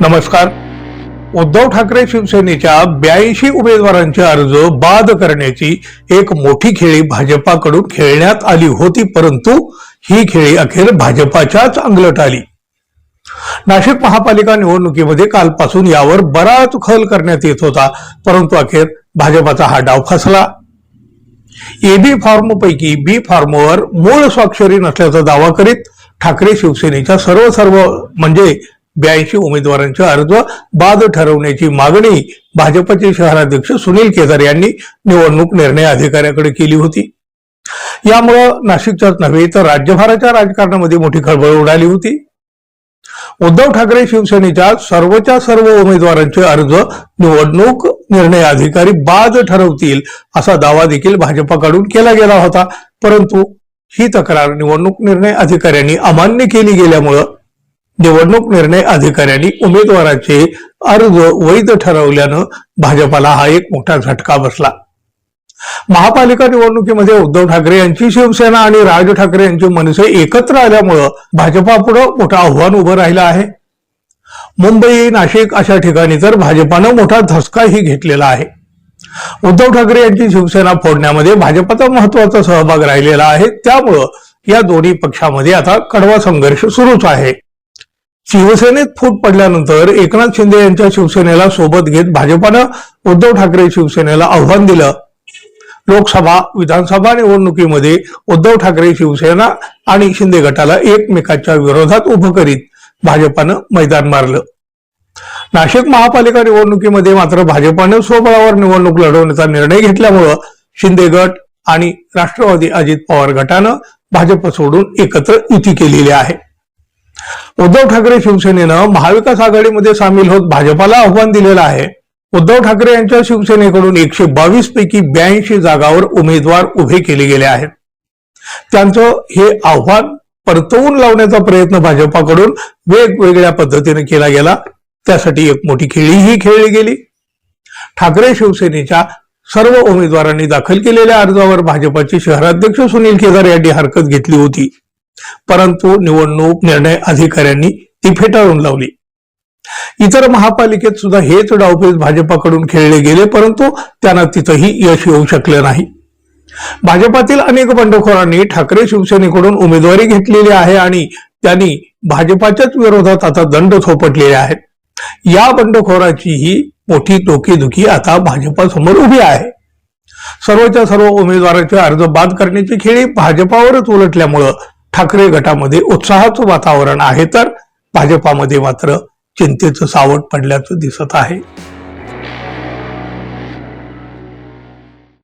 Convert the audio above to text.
नमस्कार. उद्धव ठाकरे शिवसेनेच्या ब्याऐंशी उमेदवारांचे अर्ज बाद करण्याची एक मोठी खेळी भाजपाकडून खेळण्यात आली होती परंतु ही खेळी अखेर भाजपाच्याच अंगलट आली. नाशिक महापालिका निवडणुकीमध्ये कालपासून यावर बराच खल करण्यात येत होता परंतु अखेर भाजपाचा हा डाव फसला. एबी फॉर्म पैकी बी फॉर्मवर मूळ स्वाक्षरी नसल्याचा दावा करीत ठाकरे शिवसेनेच्या सर्व सर्व म्हणजे ब्याऐंशी उमेदवारांचे अर्ज बाद ठरवण्याची मागणी भाजपचे शहराध्यक्ष सुनील केदार यांनी निवडणूक निर्णय अधिकाऱ्याकडे केली होती. यामुळं नाशिकच्याच नव्हे तर राज्यभराच्या राजकारणामध्ये मोठी खळबळ उडाली होती. उद्धव ठाकरे शिवसेनेच्या सर्वच्या सर्व उमेदवारांचे अर्ज निवडणूक निर्णय अधिकारी बाद ठरवतील असा दावा देखील भाजपाकडून केला गेला होता. परंतु ही तक्रार निवडणूक निर्णय अधिकाऱ्यांनी अमान्य केली गेल्यामुळं निवडणूक निर्णय अधिकाऱ्यांनी उमेदवाराचे अर्ज वैध ठरवल्यानं भाजपाला हा एक मोठा झटका बसला. महापालिका निवडणुकीमध्ये उद्धव ठाकरे यांची शिवसेना आणि राज ठाकरे यांची मनसे एकत्र आल्यामुळं भाजपापुढं मोठं आव्हान उभं राहिलं आहे. मुंबई नाशिक अशा ठिकाणी तर भाजपानं मोठा धसकाही घेतलेला आहे. उद्धव ठाकरे यांची शिवसेना फोडण्यामध्ये भाजपाचा महत्त्वाचा सहभाग राहिलेला आहे. त्यामुळं या दोन्ही पक्षामध्ये आता कडवा संघर्ष सुरूच आहे. शिवसेनेत फूट पडल्यानंतर एकनाथ शिंदे यांच्या शिवसेनेला सोबत घेत भाजपानं उद्धव ठाकरे शिवसेनेला आव्हान दिलं. लोकसभा विधानसभा निवडणुकीमध्ये उद्धव ठाकरे शिवसेना आणि शिंदे गटाला एकमेकांच्या विरोधात उभं करीत भाजपानं मैदान मारलं. नाशिक महापालिका निवडणुकीमध्ये मात्र भाजपानं स्वबळावर निवडणूक लढवण्याचा निर्णय घेतल्यामुळं शिंदे गट आणि राष्ट्रवादी अजित पवार गटानं भाजप सोडून एकत्र युती केलेली आहे. उद्धव ठाकरे शिवसेनेनं महाविकास आघाडीमध्ये सामील होत भाजपाला आव्हान दिलेलं आहे. उद्धव ठाकरे यांच्या शिवसेनेकडून एकशे बावीस पैकी ब्याऐंशी जागावर उमेदवार उभे केले गेले आहेत. त्यांचं हे आव्हान परतवून लावण्याचा प्रयत्न भाजपाकडून वेगवेगळ्या पद्धतीने केला गेला. त्यासाठी एक मोठी खेळीही खेळली गेली. ठाकरे शिवसेनेच्या सर्व उमेदवारांनी दाखल केलेल्या अर्जावर भाजपाचे शहराध्यक्ष सुनील केदार यांनी हरकत घेतली होती. परंतु निवडणूक निर्णय अधिकाऱ्यांनी ती फेटाळून लावली. इतर महापालिकेत सुद्धा हेच डावपेच भाजपाकडून खेळले गेले परंतु त्यांना तिथंही यश येऊ शकले नाही. भाजपातील अनेक बंडखोरांनी ठाकरे शिवसेनेकडून उमेदवारी घेतलेली आहे आणि त्यांनी भाजपाच्याच विरोधात आता दंड थोपटलेले आहेत. या बंडखोराचीही मोठी डोकेदुखी आता भाजपासमोर उभी आहे. सर्वच्या सर्व उमेदवारांचे अर्ज बाद करण्याची खेळी भाजपावरच उलटल्यामुळं ठाकरे गटामध्ये उत्साहाचं वातावरण आहे तर भाजपामध्ये मात्र चिंतेचं सावट पडल्याचं दिसत आहे.